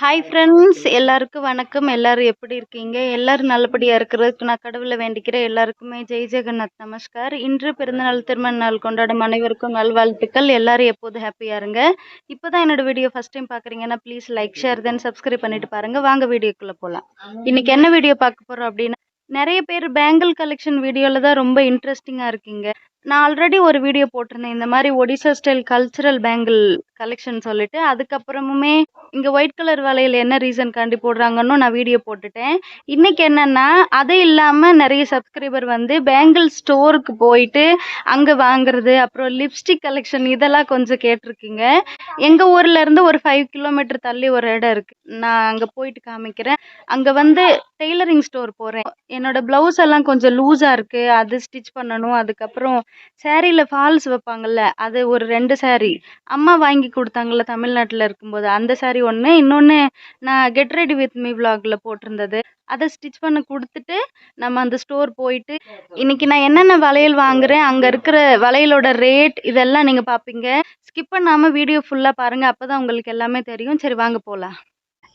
Hi friends எல்லாருக்கும் வணக்கம். எல்லாரும் எப்படி இருக்கீங்க? எல்லாரும் நல்லபடியாக இருக்கிறதுக்கு நான் கடவுளை வேண்டிக்கிறேன். எல்லாருக்குமே ஜெய் ஜெகநாத் நமஸ்கார். இன்று பிறந்தநாள் திருமண நாள் கொண்டாடும் அனைவருக்கும் நல்வாழ்த்துக்கள். எல்லாரும் எப்போதும் ஹாப்பியாக இருங்க. இப்போ தான் என்னோட வீடியோ ஃபஸ்ட் டைம் பார்க்குறீங்கன்னா please like share then subscribe பண்ணிட்டு பாருங்கள் வாங்க வீடியோக்குள்ளே போகலாம் இன்னைக்கு என்ன வீடியோ பார்க்க போகிறோம் அப்படின்னா நிறைய பேர் பேங்கிள் கலெக்ஷன் வீடியோவில் தான் ரொம்ப இன்ட்ரெஸ்டிங்காக இருக்கீங்க. நான் ஆல்ரெடி ஒரு வீடியோ போட்டிருந்தேன். இந்த மாதிரி Odisha style cultural bangle collection சொல்லிட்டு அதுக்கப்புறமுமே இங்கே ஒயிட் கலர் வளையல் என்ன ரீசன் காண்டி போடுறாங்கன்னு நான் வீடியோ போட்டுட்டேன். இன்னைக்கு என்னன்னா அது இல்லாமல் நிறைய சப்ஸ்கிரைபர் வந்து பேங்கிள் ஸ்டோருக்கு போயிட்டு அங்கே வாங்குறது அப்புறம் லிப்ஸ்டிக் கலெக்ஷன் இதெல்லாம் கொஞ்சம் கேட்டிருக்கீங்க. எங்கள் ஊர்ல இருந்து ஒரு ஃபைவ் கிலோமீட்டர் தள்ளி ஒரு இடம் இருக்கு. நான் அங்கே போயிட்டு காமிக்கிறேன். அங்கே வந்து டெய்லரிங் ஸ்டோர் போகிறேன் என்னோட ப்ளவுஸ் எல்லாம் கொஞ்சம் லூஸாக இருக்கு. அது ஸ்டிச் பண்ணணும். அதுக்கப்புறம் சேரீல ஃபால்ஸ் வைப்பாங்கல்ல அது ஒரு ரெண்டு சேரீ அம்மா வாங்கி கொடுத்தாங்கல்ல தமிழ்நாட்டில் இருக்கும்போது. அந்த சாரீ ஒன்று இன்னொன்று நான் கெட் ரெடி வித் மீ vlogல போட்டிருந்தது. அதை ஸ்டிச் பண்ண கொடுத்துட்டு நம்ம அந்த ஸ்டோர் போயிட்டு இன்னைக்கு நான் என்னென்ன வளையல் வாங்குறேன் அங்கே இருக்கிற வளையலோட ரேட் இதெல்லாம் நீங்கள் பார்ப்பீங்க ஸ்கிப் பண்ணாமல் வீடியோ ஃபுல்லாக பாருங்கள் அப்போ தான் உங்களுக்கு எல்லாமே தெரியும். சரி வாங்க போகலாம்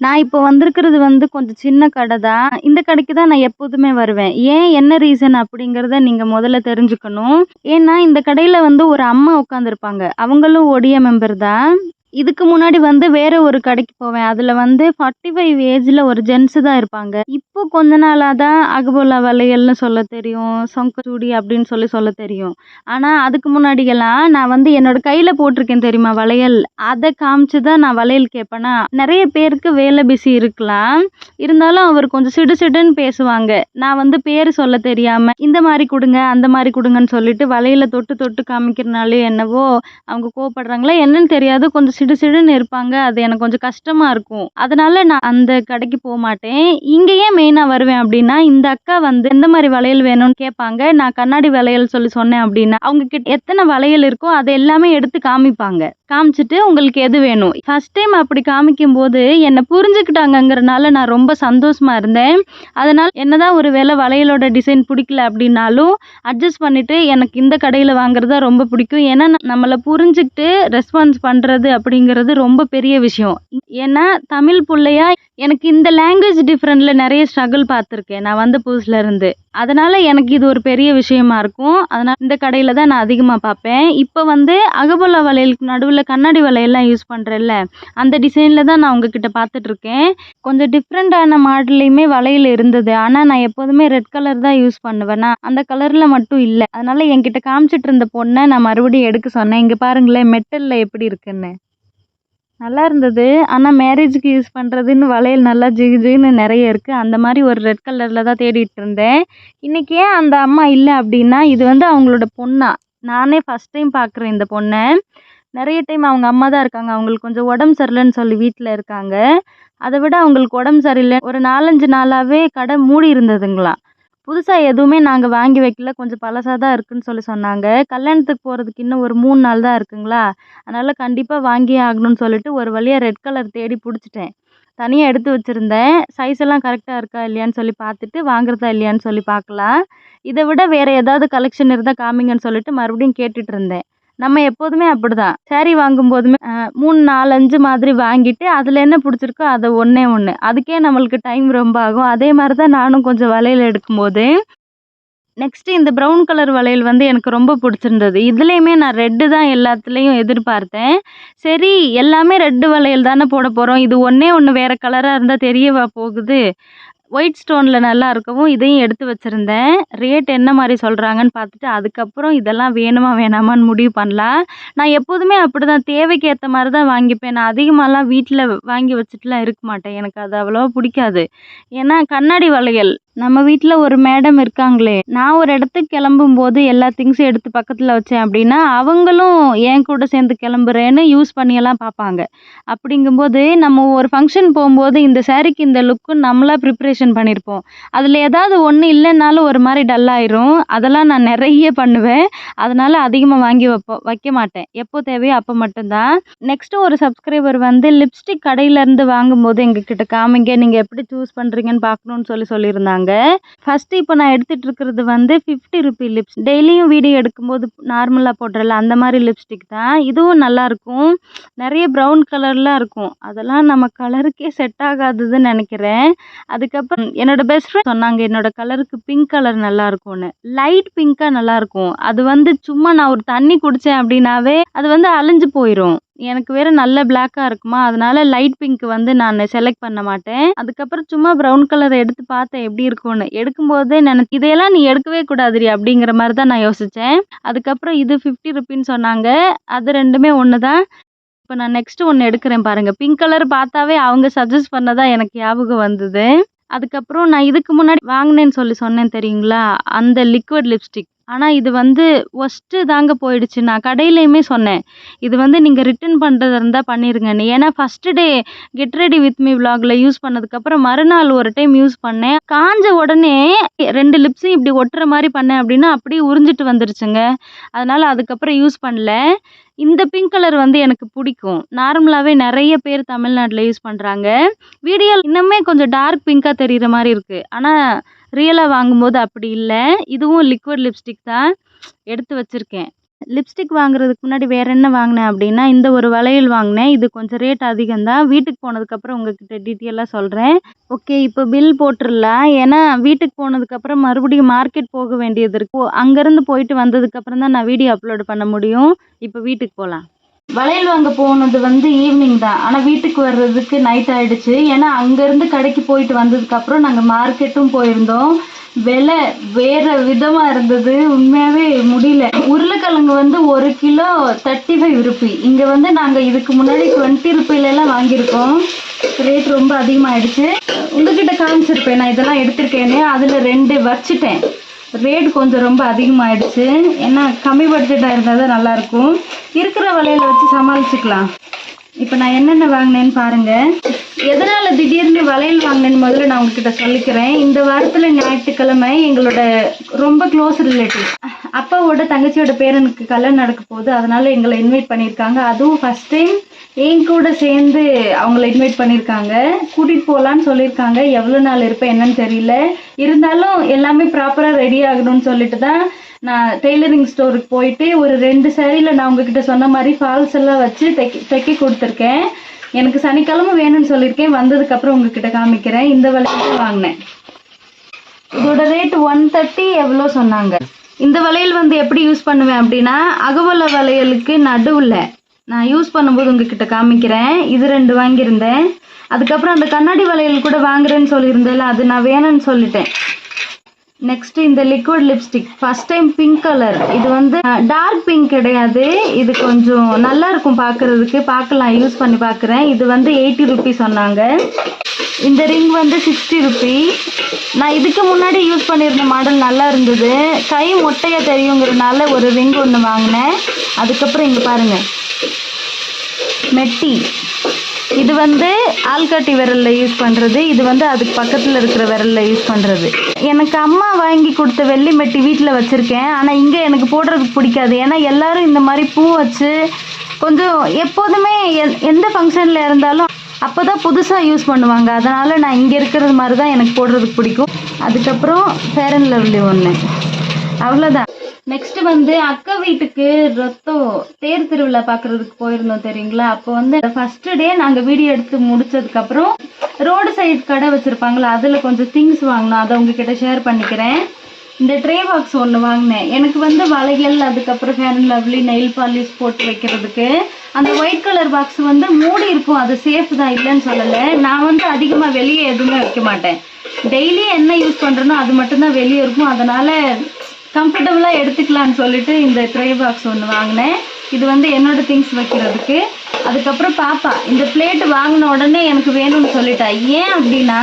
நான் இப்போ வந்திருக்கிறது வந்து கொஞ்சம் சின்ன கடை தான். இந்த கடைக்கு தான் நான் எப்போதுமே வருவேன். ஏன் என்ன ரீசன் அப்படிங்கிறத நீங்கள் முதல்ல தெரிஞ்சுக்கணும். ஏன்னா இந்த கடையில் வந்து ஒரு அம்மா உட்காந்துருப்பாங்க அவங்களும் ஒடிய மெம்பர் தான். இதுக்கு முன்னாடி வந்து வேற ஒரு கடைக்கு போவேன். அதில் வந்து ஃபார்ட்டி ஃபைவ் ஏஜில் ஒரு ஜென்ஸு தான் இருப்பாங்க. இப்போ கொஞ்ச நாளாக தான் அகபோலா வளையல்னு சொல்ல தெரியும் சொங்கச்சூடி அப்படின்னு சொல்லி சொல்ல தெரியும். ஆனால் அதுக்கு முன்னாடியெல்லாம் நான் வந்து என்னோட கையில் போட்டிருக்கேன் தெரியுமா வளையல்? அதை காமிச்சு தான் நான் வளையல் கேட்பேனா நிறைய பேருக்கு வேலை பிஸி இருக்கலாம். இருந்தாலும் அவர் கொஞ்சம் சிடு சிடுன்னு பேசுவாங்க. நான் வந்து பேர் சொல்ல தெரியாமல் இந்த மாதிரி கொடுங்க அந்த மாதிரி கொடுங்கன்னு சொல்லிட்டு வளையலை தொட்டு தொட்டு காமிக்கிறனாலே என்னவோ அவங்க கோவப்படுறாங்களா என்னன்னு தெரியாது. கொஞ்சம் சிடு சிடுன்னு இருப்பாங்க. அது எனக்கு கொஞ்சம் கஷ்டமா இருக்கும். அதனால நான் அந்த கடைக்கு போக மாட்டேன். இங்கேயே ஏன் மெயினா வருவேன் அப்படின்னா இந்த அக்கா வந்து எந்த மாதிரி வளையல் வேணும்னு கேட்பாங்க. நான் கண்ணாடி வளையல் சொல்லி சொன்னேன் அப்படின்னா அவங்க கிட்ட எத்தனை வளையல் இருக்கோ அதை எல்லாமே எடுத்து காமிப்பாங்க. காமிச்சிட்டு உங்களுக்கு எது வேணும். ஃபர்ஸ்ட் டைம் அப்படி காமிக்கும் போது என்னை புரிஞ்சுக்கிட்டாங்கங்கிறனால நான் ரொம்ப சந்தோஷமா இருந்தேன். அதனால என்னதான் ஒரு வேளை வளையலோட டிசைன் பிடிக்கல அப்படின்னாலும் அட்ஜஸ்ட் பண்ணிட்டு எனக்கு இந்த கடையில் வாங்குறது தான் ரொம்ப பிடிக்கும். ஏன்னா நம்மளை புரிஞ்சுக்கிட்டு ரெஸ்பான்ஸ் பண்ணுறது அப்படிங்கிறது ரொம்ப பெரிய விஷயம். ஏன்னா தமிழ் பிள்ளையா எனக்கு இந்த லாங்குவேஜ் டிஃப்ரெண்ட்டில் நிறைய ஸ்ட்ரகிள் பார்த்துருக்கேன். நான் வந்த புதுசில் இருந்து. அதனால் எனக்கு இது ஒரு பெரிய விஷயமா இருக்கும். அதனால் இந்த கடையில் தான் நான் அதிகமாக பார்ப்பேன். இப்போ வந்து அகபோலா வளையலுக்கு நடுவில் கண்ணாடி வளையல்லாம் யூஸ் பண்ணுறேன்ல அந்த டிசைனில் தான் நான் உங்ககிட்ட பார்த்துட்ருக்கேன். கொஞ்சம் டிஃப்ரெண்ட்டான மாடல்லையுமே வளையல் இருந்தது. ஆனால் நான் எப்போதுமே ரெட் கலர் தான் யூஸ் பண்ணுவேன். நான் அந்த கலரில் மட்டும் இல்லை. அதனால் என்கிட்ட காமிச்சிட்டு இருந்த பொண்ணை நான் மறுபடியும் எடுக்க சொன்னேன். இங்கே பாருங்களேன் மெட்டலில் எப்படி இருக்குன்னு. நல்லா இருந்தது. ஆனால் மேரேஜுக்கு யூஸ் பண்ணுறதுன்னு வளையல் நல்லா ஜிகு ஜிகுன்னு நிறைய இருக்குது அந்த மாதிரி ஒரு ரெட் கலரில் தான் தேடிட்டு இருந்தேன். இன்றைக்கி ஏன் அந்த அம்மா இல்லை அப்படின்னா இது வந்து அவங்களோட பொண்ணா. நானே ஃபஸ்ட் டைம் பார்க்குறேன் இந்த பொண்ணை. நிறைய டைம் அவங்க அம்மா தான் இருக்காங்க. அவங்களுக்கு கொஞ்சம் உடம்பு சரியில்லைன்னு சொல்லி வீட்டில் இருக்காங்க. அதை விட அவங்களுக்கு உடம்பு சரியில்லை. ஒரு நாலஞ்சு நாளாகவே கடை மூடி இருந்ததுங்களாம். புதுசாக எதுவுமே நாங்கள் வாங்கி வைக்கல. கொஞ்சம் பழசாக தான் இருக்குதுன்னு சொல்லி சொன்னாங்க. கல்யாணத்துக்கு போகிறதுக்கு இன்னும் ஒரு மூணு நாள் தான் இருக்குங்களா? அதனால் கண்டிப்பாக வாங்கியே ஆகணும்னு சொல்லிட்டு ஒரு வழியாக ரெட் கலர் தேடி பிடிச்சிட்டேன். தனியாக எடுத்து வச்சுருந்தேன். சைஸ் எல்லாம் கரெக்டாக இருக்கா இல்லையான்னு சொல்லி பார்த்துட்டு வாங்குறதா இல்லையான்னு சொல்லி பார்க்கலாம். இதை விட வேறு ஏதாவது கலெக்ஷன் இருந்தால் காமிங்கன்னு சொல்லிட்டு மறுபடியும் கேட்டுகிட்டு இருந்தேன். நம்ம எப்போதுமே அப்படிதான். சேரீ வாங்கும் போதுமே மூணு நாலு அஞ்சு மாதிரி வாங்கிட்டு அதில் என்ன பிடிச்சிருக்கோ அதை ஒன்றே ஒன்று அதுக்கே நம்மளுக்கு டைம் ரொம்ப ஆகும். அதே மாதிரி தான் நானும் கொஞ்சம் வளையல் எடுக்கும்போது நெக்ஸ்ட்டு இந்த ப்ரௌன் கலர் வளையல் வந்து எனக்கு ரொம்ப பிடிச்சிருந்தது. இதுலேயுமே நான் ரெட்டு தான் எல்லாத்துலேயும் எதிர்பார்த்தேன். சரி எல்லாமே ரெட்டு வளையல் தானே போட போகிறோம் இது ஒன்றே ஒன்று வேறு கலராக இருந்தால் தெரியவா போகுது? ஒயிட் ஸ்டோனில் நல்லா இருக்கவும் இதையும் எடுத்து வச்சுருந்தேன். ரேட் என்ன மாதிரி சொல்கிறாங்கன்னு பார்த்துட்டு அதுக்கப்புறம் இதெல்லாம் வேணுமா வேணாமான்னு முடிவு பண்ணலாம் நான் எப்போதுமே அப்படி தான் தேவைக்கு ஏற்ற மாதிரி தான் வாங்கிப்பேன். நான் அதிகமாகலாம் வீட்டில் வாங்கி வச்சுட்டுலாம் இருக்க மாட்டேன். எனக்கு அது அவ்வளோவா பிடிக்காது. ஏன்னா கண்ணாடி வளையல் நம்ம வீட்டில் ஒரு மேடம் இருக்காங்களே நான் ஒரு இடத்துக்கு கிளம்பும் போது எல்லா திங்ஸும் எடுத்து பக்கத்தில் வச்சேன் அப்படின்னா அவங்களும் என் கூட சேர்ந்து கிளம்புறேன்னு யூஸ் பண்ணியெல்லாம் பார்ப்பாங்க. அப்படிங்கும்போது நம்ம ஒரு ஃபங்க்ஷன் போகும்போது இந்த சேரீக்கு இந்த லுக்கு நம்மளா ப்ரிப்ரேஷன் பண்ணியிருப்போம் அதில் ஏதாவது ஒன்று இல்லைன்னாலும் ஒரு மாதிரி டல்லாயிரும் அதெல்லாம் நான் நிறைய பண்ணுவேன். அதனால அதிகமாக வாங்கி வைப்போம் வைக்க மாட்டேன். எப்போ தேவையோ அப்போ மட்டும்தான். நெக்ஸ்ட்டு ஒரு சப்ஸ்கிரைபர் வந்து லிப்ஸ்டிக் கடையிலேருந்து வாங்கும்போது எங்ககிட்ட காமிங்க நீங்கள் எப்படி சூஸ் பண்ணுறீங்கன்னு பார்க்கணுன்னு சொல்லி சொல்லியிருந்தாங்க. சொன்னாங்க ஃபஸ்ட்டு இப்போ நான் எடுத்துகிட்டு இருக்கிறது வந்து ஃபிஃப்டி ருபி லிப்ஸ் டெய்லியும் வீடியோ எடுக்கும்போது நார்மலாக போடுறல அந்த மாதிரி லிப்ஸ்டிக் தான். இதுவும் நல்லாயிருக்கும் நிறைய ப்ரௌன் கலர்லாம் இருக்கும். அதெல்லாம் நம்ம கலருக்கே செட் ஆகாததுன்னு நினைக்கிறேன். அதுக்கப்புறம் என்னோட பெஸ்ட் ஃப்ரெண்ட் சொன்னாங்க என்னோடய கலருக்கு பிங்க் கலர் நல்லாயிருக்கும்னு லைட் பிங்க்காக நல்லாயிருக்கும் அது வந்து சும்மா நான் ஒரு தண்ணி குடித்தேன் அப்படின்னாவே அது வந்து அழிஞ்சு போயிடும் எனக்கு வேற நல்ல பிளாக்காக இருக்குமா? அதனால லைட் பிங்க் வந்து நான் செலக்ட் பண்ண மாட்டேன். அதுக்கப்புறம் சும்மா ப்ரௌன் கலர் எடுத்து பார்த்தேன் எப்படி இருக்கும்னு. எடுக்கும்போதே நினை இதையெல்லாம் நீ எடுக்கவே கூடாதுரி அப்படிங்கிற மாதிரி தான் நான் யோசித்தேன் அதுக்கப்புறம் இது ஃபிஃப்டி ருப்பின்னு சொன்னாங்க. அது ரெண்டுமே ஒன்று தான் இப்போ நான் நெக்ஸ்ட்டு ஒன்று எடுக்கிறேன் பாருங்கள் பிங்க் கலர் பார்த்தாவே அவங்க சஜஸ்ட் பண்ணதான் எனக்கு ஞாபகம் வந்தது. அதுக்கப்புறம் நான் இதுக்கு முன்னாடி வாங்கினேன்னு சொல்லி சொன்னேன் தெரியுங்களா? அந்த லிக்விட் லிப்ஸ்டிக் ஆனால் இது வந்து ஒஸ்ட்டு தாங்க போயிடுச்சு. நான் கடையிலையுமே சொன்னேன். இது வந்து நீங்கள் ரிட்டர்ன் பண்ணுறதா இருந்தால் பண்ணிருங்கன்னு. ஏன்னா first day get ready with me விலாகில் use பண்ணதுக்கப்புறம் மறுநாள் ஒரு டைம் யூஸ் பண்ணேன். காஞ்ச உடனே ரெண்டு லிப்ஸையும் இப்படி ஒட்டுற மாதிரி பண்ணேன் அப்படின்னா அப்படியே உறிஞ்சிட்டு வந்துருச்சுங்க. அதனால் அதுக்கப்புறம் யூஸ் பண்ணல. இந்த பிங்க் கலர் வந்து எனக்கு பிடிக்கும். நார்மலாகவே நிறைய பேர் தமிழ்நாட்டில் யூஸ் பண்ணுறாங்க வீடியோ இன்னுமே கொஞ்சம் டார்க் பிங்காக தெரிகிற மாதிரி இருக்குது ஆனால் ரியலாக வாங்கும்போது அப்படி இல்லை. இதுவும் லிக்விட் லிப்ஸ்டிக் தான் எடுத்து வச்சுருக்கேன். லிப்ஸ்டிக் வாங்குறதுக்கு முன்னாடி வேறு என்ன வாங்கினேன் அப்படின்னா இந்த ஒரு வளையல் வாங்கினேன். இது கொஞ்சம் ரேட் அதிகம் தான். வீட்டுக்கு போனதுக்கப்புறம் உங்ககிட்ட டீட்டெயிலாக சொல்கிறேன் ஓகே இப்போ பில் போட்டுடலாம் ஏன்னா வீட்டுக்கு போனதுக்கப்புறம் மறுபடியும் மார்க்கெட் போக வேண்டியது இருக்கும் அங்கேருந்து போயிட்டு வந்ததுக்கப்புறம் தான் நான் வீடியோ அப்லோட் பண்ண முடியும். இப்போ வீட்டுக்கு போகலாம் வளையல் வாங்க போனது வந்து ஈவினிங் தான். ஆனால் வீட்டுக்கு வர்றதுக்கு நைட் ஆயிடுச்சு. ஏன்னா அங்கேருந்து கடைக்கு போயிட்டு வந்ததுக்கப்புறம் நாங்கள் மார்க்கெட்டும் போயிருந்தோம். விலை வேற விதமா இருந்தது. உண்மையாவே முடியல. உருளைக்கிழங்கு வந்து ஒரு கிலோ தேர்ட்டி ஃபைவ் ருபி இங்க வந்து நாங்க இதுக்கு முன்னாடி டுவெண்ட்டி ருபில எல்லாம் வாங்கியிருக்கோம். ரேட் ரொம்ப அதிகமாயிடுச்சு. உங்ககிட்ட காமிச்சிருப்பேன். நான் இதெல்லாம் எடுத்திருக்கேனே அதுல ரெண்டு வச்சுட்டேன். ரேட் கொஞ்சம் ரொம்ப அதிகமாயிடுச்சு. ஏன்னா கம்மி பட்ஜெட்டாக இருந்தால் தான் நல்லாயிருக்கும். இருக்கிற விலையில வச்சு சமாளிச்சுக்கலாம். இப்போ நான் என்னென்ன வாங்கினேன்னு பாருங்க. எதனால திடீர்னு வளையல் வாங்கினேன்னு முதல்ல நான் உங்ககிட்ட சொல்லிக்கிறேன். இந்த வாரத்தில் ஞாயிற்றுக்கிழமை எங்களோட ரொம்ப க்ளோஸ் ரிலேட்டிவ் அப்பாவோட தங்கச்சியோட பேரனுக்கு கல்யாணம் நடக்க போகுது. அதனால எங்களை இன்வைட் பண்ணியிருக்காங்க. அதுவும் ஃபர்ஸ்ட் டைம் என் கூட சேர்ந்து அவங்கள இன்வைட் பண்ணியிருக்காங்க. கூட்டிகிட்டு போகலான்னு சொல்லியிருக்காங்க. எவ்வளோ நாள் இருப்பேன் என்னன்னு தெரியல. இருந்தாலும் எல்லாமே ப்ராப்பராக ரெடி ஆகணும்னு சொல்லிட்டு தான் நான் டெய்லரிங் ஸ்டோருக்கு போயிட்டு ஒரு ரெண்டு சேரீல நான் உங்ககிட்ட சொன்ன மாதிரி ஃபால்ஸ் எல்லாம் வச்சு தைக்க தைக்க கொடுத்துருக்கேன். எனக்கு சனிக்கிழமை வேணும்னு சொல்லியிருக்கேன். வந்ததுக்கப்புறம் உங்ககிட்ட காமிக்கிறேன். இந்த விலைக்கு வாங்கினேன். இதோட ரேட் ஒன் தேர்ட்டி எவ்வளோ சொன்னாங்க? இந்த வளையல் வந்து எப்படி யூஸ் பண்ணுவேன் அப்படின்னா அகவல வளையலுக்கு நடுவில் நான் யூஸ் பண்ணும்போது உங்ககிட்ட காமிக்கிறேன். இது ரெண்டு வாங்கியிருந்தேன். அதுக்கப்புறம் அந்த கண்ணாடி வளையல் கூட வாங்குறேன்னு சொல்லியிருந்தேன்ல அது நான் வேணும்னு சொல்லிட்டேன். நெக்ஸ்ட் இந்த liquid lipstick first time pink colour இது வந்து டார்க் பிங்க் கிடையாது. இது கொஞ்சம் நல்லா இருக்கும் பார்க்கறதுக்கு பார்க்கலாம் யூஸ் பண்ணி பார்க்குறேன் இது வந்து எயிட்டி ருபீஸ் சொன்னாங்க. இந்த ரிங் வந்து சிக்ஸ்டி ருபி நான் இதுக்கு முன்னாடி யூஸ் பண்ணியிருந்த மாடல் நல்லா இருந்தது. கை மொட்டையாக தெரியுங்கிறதுனால ஒரு ரிங் ஒன்று வாங்கினேன். அதுக்கப்புறம் இங்கே பாருங்கள் மெட்டி. இது வந்து ஆள்காட்டி விரலில் யூஸ் பண்ணுறது இது வந்து அதுக்கு பக்கத்தில் இருக்கிற விரலில் யூஸ் பண்ணுறது எனக்கு அம்மா வாங்கி கொடுத்த வெள்ளி மெட்டி வீட்டில் வச்சுருக்கேன். ஆனால் இங்கே எனக்கு போடுறதுக்கு பிடிக்காது. ஏன்னா எல்லாரும் இந்த மாதிரி பூ வச்சு கொஞ்சம் எப்போதுமே எ- எந்த ஃபங்க்ஷனில் இருந்தாலும் அப்போ தான் புதுசாக யூஸ் பண்ணுவாங்க. அதனால் நான் இங்கே இருக்கிறது மாதிரி தான் எனக்கு போடுறதுக்கு பிடிக்கும். அதுக்கப்புறம் ஃபேர் அண்ட் லவ்லி ஒன்று அவ்வளோதான் நெக்ஸ்ட் வந்து அக்கா வீட்டுக்கு ரத்தம் தேர் திருவிழா பார்க்கறதுக்கு போயிருந்தோம் தெரியுங்களா? அப்போ வந்து ஃபர்ஸ்ட் டே நாங்கள் வீடியோ எடுத்து முடிச்சதுக்கு அப்புறம் ரோடு சைடு கடை வச்சிருப்பாங்களா? அதில் கொஞ்சம் திங்ஸ் வாங்கினோம். அதை உங்ககிட்ட ஷேர் பண்ணிக்கிறேன். இந்த ட்ரே பாக்ஸ் ஒன்று வாங்கினேன். எனக்கு வந்து வளையல் அதுக்கப்புறம் fair and lovely nail polish போட்டு வைக்கிறதுக்கு. அந்த ஒயிட் கலர் பாக்ஸ் வந்து மூடி இருக்கும். அது சேஃப் தான். இல்லைன்னு சொல்லலை. நான் வந்து அதிகமாக வெளியே எதுவுமே வைக்க மாட்டேன். டெய்லி என்ன யூஸ் பண்ணுறேனோ அது மட்டும்தான் வெளியே இருக்கும். அதனால கம்ஃபர்டபுளாக எடுத்துக்கலாம்னு சொல்லிட்டு இந்த ட்ரே பாக்ஸ் ஒன்று வாங்கினேன். இது வந்து என்னோட திங்ஸ் வைக்கிறதுக்கு. அதுக்கப்புறம் பாப்பா இந்த பிளேட் வாங்கின உடனே எனக்கு வேணும்னு சொல்லிட்டா. ஏன் அப்படின்னா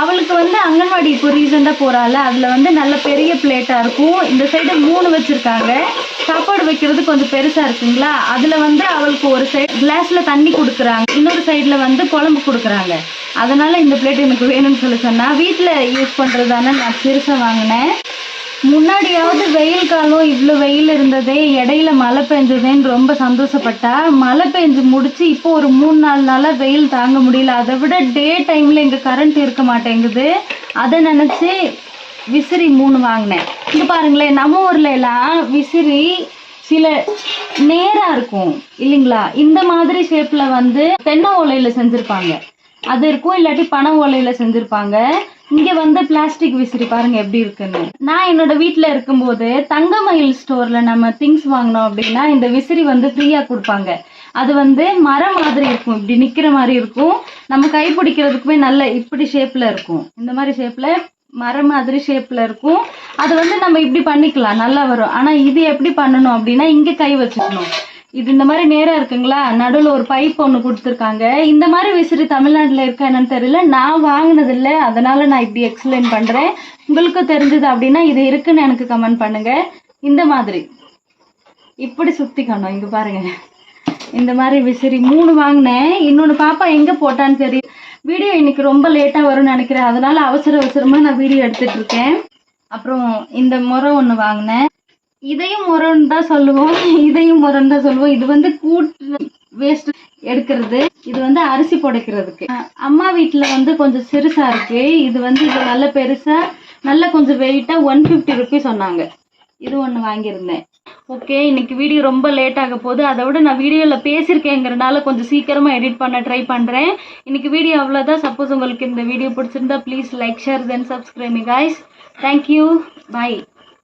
அவளுக்கு வந்து அங்கன்வாடி இப்போ ரீசெண்டாக போகிறாள் அதில் வந்து நல்ல பெரிய பிளேட்டாக இருக்கும். இந்த சைடு மூணு வச்சுருக்காங்க. சாப்பாடு வைக்கிறது கொஞ்சம் பெருசாக இருக்குங்களா? அதில் வந்து அவளுக்கு ஒரு சைடு கிளாஸில் தண்ணி கொடுக்குறாங்க. இன்னொரு சைடில் வந்து குழம்பு கொடுக்குறாங்க. அதனால் இந்த பிளேட் எனக்கு வேணும்னு சொல்லி சொன்னால் வீட்டில் யூஸ் பண்ணுறதான நான் பெருசாக வாங்கினேன். முன்னாடியாவது வெயில் காலம் இவ்வளோ வெயில் இருந்ததே இடையில மழை பெஞ்சதேன்னு ரொம்ப சந்தோஷப்பட்டா மழை பெஞ்சு முடிச்சு இப்போ ஒரு மூணு நாலு நாளாக வெயில் தாங்க முடியல. அதை விட டே டைமில் இங்கே கரண்ட் இருக்க மாட்டேங்குது. அதை நினச்சி விசிறி மூணு வாங்கினேன். இங்க பாருங்களேன் நம்ம ஊர்ல எல்லாம் விசிறி சில நேரா இருக்கும் இல்லைங்களா? இந்த மாதிரி ஷேப்ல வந்து தென்னை ஓலையில செஞ்சிருப்பாங்க. அது இருக்கும் இல்லாட்டி பனை ஓலையில செஞ்சிருப்பாங்க. இங்க வந்து பிளாஸ்டிக் விசிறி பாருங்க எப்படி இருக்குன்னு. நான் என்னோட வீட்டுல இருக்கும்போது தங்கமயில் ஸ்டோர்ல நம்ம திங்ஸ் வாங்கினோம் அப்படின்னா இந்த விசிறி வந்து ஃப்ரீயா கொடுப்பாங்க. அது வந்து மரம் மாதிரி இருக்கும் இப்படி நிக்கிற மாதிரி இருக்கும். நம்ம கை பிடிக்கிறதுக்குமே நல்ல இப்படி ஷேப்ல இருக்கும். இந்த மாதிரி ஷேப்ல மரம் மாதிரி ஷேப்ல இருக்கும். அது வந்து நம்ம இப்படி பண்ணிக்கலாம் நல்லா வரும். ஆனா இது எப்படி பண்ணணும் அப்படின்னா இங்க கை வச்சுக்கணும். இது இந்த மாதிரி நேரம் இருக்குங்களா? நடுவுல ஒரு பைப் ஒன்று கொடுத்துருக்காங்க. இந்த மாதிரி விசிறி தமிழ்நாட்டில் இருக்கா என்னன்னு தெரியல. நான் வாங்கினது அதனால நான் இப்படி எக்ஸ்பிளைன் பண்றேன். உங்களுக்கு தெரிஞ்சது அப்படின்னா இது இருக்குன்னு எனக்கு கமெண்ட் பண்ணுங்க. இந்த மாதிரி. இப்படி சுத்திக்கணும். இங்க பாருங்க. இந்த மாதிரி விசிறி மூணு வாங்கினேன். இன்னொன்று பாப்பா எங்கே போட்டான்னு தெரியும் வீடியோ இன்னைக்கு ரொம்ப லேட்டாக வரும்னு நினைக்கிறேன். அதனால அவசர அவசரமாக நான் வீடியோ எடுத்துட்டு இருக்கேன். அப்புறம் இந்த முறை ஒன்று வாங்கினேன். இதையும் முறைன்னு தான் சொல்லுவோம் இதையும் முறைன்னு தான் சொல்லுவோம். இது வந்து கூட்டு வேஸ்ட் எடுக்கிறது. இது வந்து அரிசி புடைக்கிறதுக்கு. அம்மா வீட்டில் வந்து கொஞ்சம் சிறுசா இருக்கு. இது வந்து இது நல்ல பெருசா நல்ல கொஞ்சம் வெயிட்டா ஒன் ஃபிஃப்டி ருபீஸ் சொன்னாங்க. இது ஒன்று வாங்கியிருந்தேன். ஓகே இன்னைக்கு வீடியோ ரொம்ப லேட் ஆக போகுது. அதை விட நான் வீடியோவில் பேசியிருக்கேங்கிறனால கொஞ்சம் சீக்கிரமாக எடிட் பண்ண ட்ரை பண்ணுறேன் இன்னைக்கு வீடியோ அவ்வளோதான் சப்போஸ் உங்களுக்கு இந்த வீடியோ பிடிச்சிருந்தா please like share then subscribe guys thank you bye